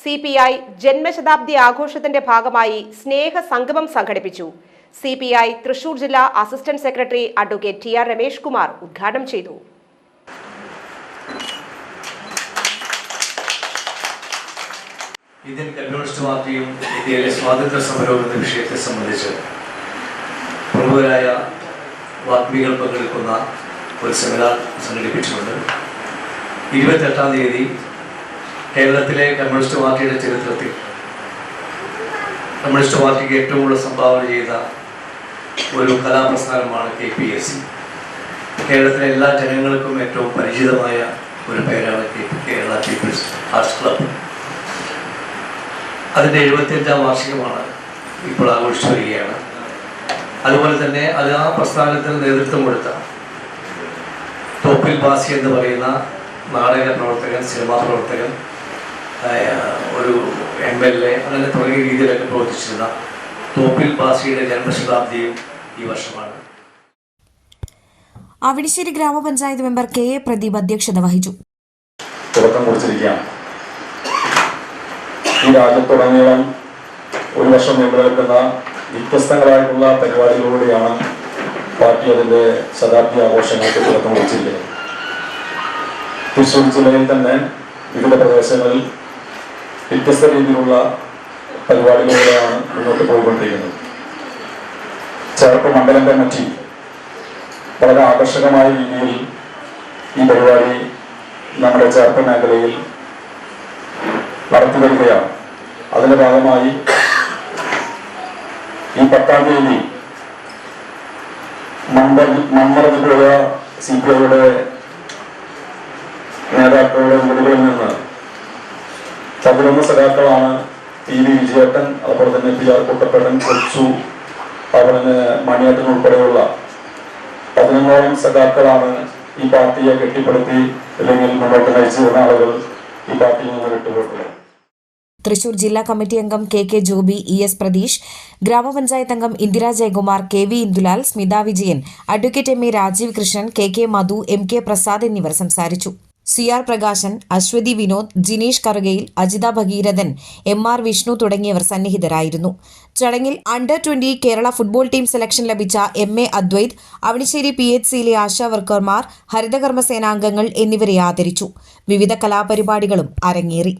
C P I ജന്മശതാബ്ദി ആഘോഷത്തിന്റെ ഭാഗമായി സ്നേഹ സംഗമം സംഘടിപ്പിച്ചു. സി പി ഐ തൃശൂർ ജില്ലാ assistant secretary advocate T R Ramesh Kumar ഉദ്ഘാടനം ചെയ്തു. ഇന്ത്യൻ കമ്മ്യൂണിസ്റ്റ് പാർട്ടിയും ഇന്ത്യയിലെ സ്വാതന്ത്ര്യ സമരവും വിഷയത്തെ സംബന്ധിച്ച് പ്രമുഖരായ വാഗ്മികൾ പങ്കെടുക്കുന്ന ഒരു സെമിനാർ സംഘടിപ്പിച്ചിട്ടുണ്ട്. ഇരുപത്തെട്ടാം തീയതി കേരളത്തിലെ കമ്മ്യൂണിസ്റ്റ് പാർട്ടിയുടെ ചരിത്രത്തിൽ കമ്മ്യൂണിസ്റ്റ് പാർട്ടിക്ക് ഏറ്റവും കൂടുതൽ സംഭാവന ചെയ്ത ഒരു കലാപ്രസ്ഥാനമാണ് കെ പി എസ് സി. കേരളത്തിലെ എല്ലാ ജനങ്ങൾക്കും ഏറ്റവും പരിചിതമായ ഒരു പേരാണ് K Kerala people's arts club അതിന്റെ എഴുപത്തിയഞ്ചാം വാർഷികമാണ് ഇപ്പോൾ ആഘോഷിച്ചു വരികയാണ്. അതുപോലെ തന്നെ അത് ആ പ്രസ്ഥാനത്തിന് നേതൃത്വം കൊടുത്ത തോപ്പിൽ ബാസി എന്ന് പറയുന്ന നാടക പ്രവർത്തകൻ സിനിമാ പ്രവർത്തകൻ ഒരു എം എൽ എ അങ്ങനെ തുടങ്ങിയ രീതിയിലൊക്കെ പ്രവർത്തിച്ചിരുന്ന തോപ്പിൽ പാസിയുടെ ജന്മശതാബ്ദിയും ഈ വർഷമാണ്. അവിടിശ്ശേരി ഗ്രാമപഞ്ചായത്ത് മെമ്പർ കെ എ പ്രദീപ് അധ്യക്ഷത വഹിച്ചു. തുടക്കം കുറിച്ചിരിക്കുകയാണ്. ഈ രാജ്യത്തുടനീളം ഒരു വർഷം നിലനിൽക്കുന്ന നിൽക്കുന്ന വ്യത്യസ്തങ്ങളായിട്ടുള്ള പരിപാടികളിലൂടെയാണ് പാർട്ടി അതിന്റെ ശതാബ്ദി ആഘോഷങ്ങൾക്ക് തുടക്കം കുറിച്ചിരിക്കുന്നത്. തൃശ്ശൂർ ജില്ലയിൽ തന്നെ വിവിധ പ്രദേശങ്ങളിൽ വ്യത്യസ്ത രീതിയിലുള്ള പരിപാടികളിലൂടെയാണ് മുന്നോട്ട് പോയിക്കൊണ്ടിരിക്കുന്നത്. ചേർപ്പ് മണ്ഡലം കമ്മിറ്റി വളരെ ആകർഷകമായ രീതിയിൽ ഈ പരിപാടി നമ്മുടെ ചേർപ്പ് മേഖലയിൽ നടത്തി വരികയാണ്. അതിന്റെ ഭാഗമായി ഈ പത്താം തീയതി മണ്ഡൽ പോയ സി പി ഐയുടെ പതിനൊന്ന് സഖാക്കളാണ് ടി വി വിജയേട്ടൻ അതുപോലെ തന്നെ പി ആർ കുട്ടപ്പേട്ടൻ കൊച്ചു അതുപോലെ തന്നെ മണിയേട്ടൻ ഉൾപ്പെടെയുള്ള പതിനൊന്നോളം സഖാക്കളാണ് ഈ പാർട്ടിയെ കെട്ടിപ്പടുത്തി അല്ലെങ്കിൽ മുന്നോട്ട് നയിച്ചു വരുന്ന ആളുകൾ ഈ പാർട്ടിയിൽ നിന്ന് വിട്ടുപോയിട്ടുള്ളത്. തൃശൂർ ജില്ലാ കമ്മിറ്റി അംഗം K K Joby E S Pratheesh ഗ്രാമപഞ്ചായത്ത് അംഗം Indira Jayakumar K V Indulal Smitha Vijayan advocate M A Rajeev Krishnan K K Madhu M K Prasad എന്നിവർ സംസാരിച്ചു. C R Prakashan Aswathi Vinod Jineesh Karukayil Ajitha Bhagirathan M R Vishnu തുടങ്ങിയവർ സന്നിഹിതരായിരുന്നു. ചടങ്ങിൽ under twenty Kerala football team selection ലഭിച്ച M A Advaith Avanissery P H സിയിലെ ആശാ വർക്കർമാർ ഹരിതകർമ്മസേനാംഗങ്ങൾ എന്നിവരെ ആദരിച്ചു. വിവിധ കലാപരിപാടികളും അരങ്ങേറി.